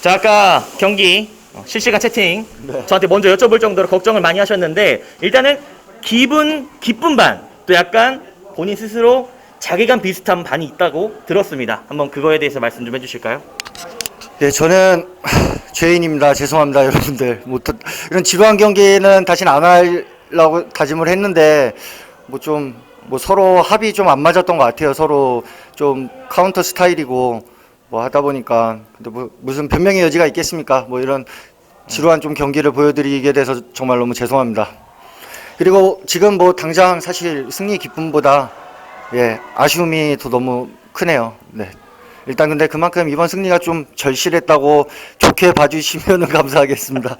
자, 아까 경기 어, 실시간 채팅 저한테 먼저 여쭤볼 정도로 걱정을 많이 하셨는데 일단은 기분 기쁜 반 또 약간 본인 스스로 자괴감 비슷한 반이 있다고 들었습니다. 한번 그거에 대해서 말씀 좀 해주실까요? 네, 저는 하, 죄인입니다. 죄송합니다, 여러분들. 뭐 또 이런 지루한 경기는 다시는 안 하려고 다짐을 했는데 뭐 좀 뭐 서로 합이 좀 안 맞았던 것 같아요. 서로 좀 카운터 스타일이고 뭐 하다 보니까 근데 뭐 무슨 변명의 여지가 있겠습니까? 뭐 이런 지루한 좀 경기를 보여드리게 돼서 정말 너무 죄송합니다. 그리고 지금 뭐 당장 사실 승리 기쁨보다 예 아쉬움이 더 너무 크네요. 네. 일단 근데 그만큼 이번 승리가 좀 절실했다고 좋게 봐주시면 감사하겠습니다.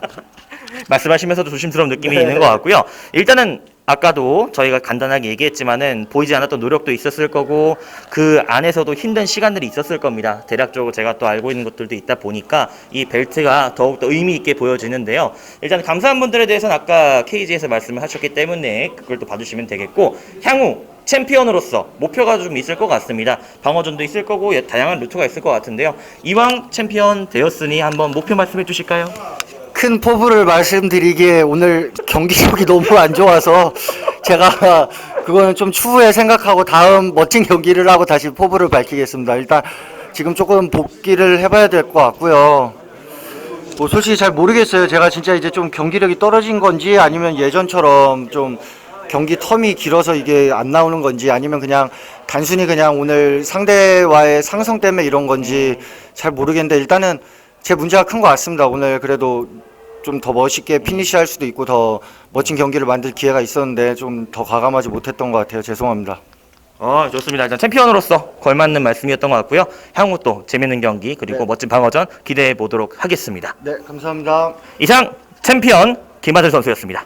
말씀하시면서도 조심스러운 느낌이 네. 있는 것 같고요. 일단은 아까도 저희가 간단하게 얘기했지만은 보이지 않았던 노력도 있었을 거고 그 안에서도 힘든 시간들이 있었을 겁니다. 대략적으로 제가 또 알고 있는 것들도 있다 보니까 이 벨트가 더욱더 의미 있게 보여지는데요. 일단 감사한 분들에 대해서는 아까 KG에서 말씀을 하셨기 때문에 그걸 또 봐주시면 되겠고 향후 챔피언으로서 목표가 좀 있을 것 같습니다. 방어전도 있을 거고 예, 다양한 루트가 있을 것 같은데요. 이왕 챔피언 되었으니 한번 목표 말씀해 주실까요? 큰 포부를 말씀드리기에 오늘 경기력이 너무 안 좋아서 제가 그거는 좀 추후에 생각하고 다음 멋진 경기를 하고 다시 포부를 밝히겠습니다. 일단 지금 조금 복귀를 해봐야 될 것 같고요. 뭐 솔직히 잘 모르겠어요. 제가 진짜 이제 좀 경기력이 떨어진 건지 아니면 예전처럼 좀 경기 텀이 길어서 이게 안 나오는 건지 아니면 그냥 단순히 그냥 오늘 상대와의 상성 때문에 이런 건지 잘 모르겠는데 일단은 제 문제가 큰 것 같습니다. 오늘 그래도 좀 더 멋있게 피니시할 수도 있고 더 멋진 경기를 만들 기회가 있었는데 좀 더 과감하지 못했던 것 같아요. 죄송합니다. 어, 좋습니다. 일단 챔피언으로서 걸맞는 말씀이었던 것 같고요. 향후 또 재밌는 경기 그리고 네. 멋진 방어전 기대해 보도록 하겠습니다. 네, 감사합니다. 이상 챔피언 김하들 선수였습니다.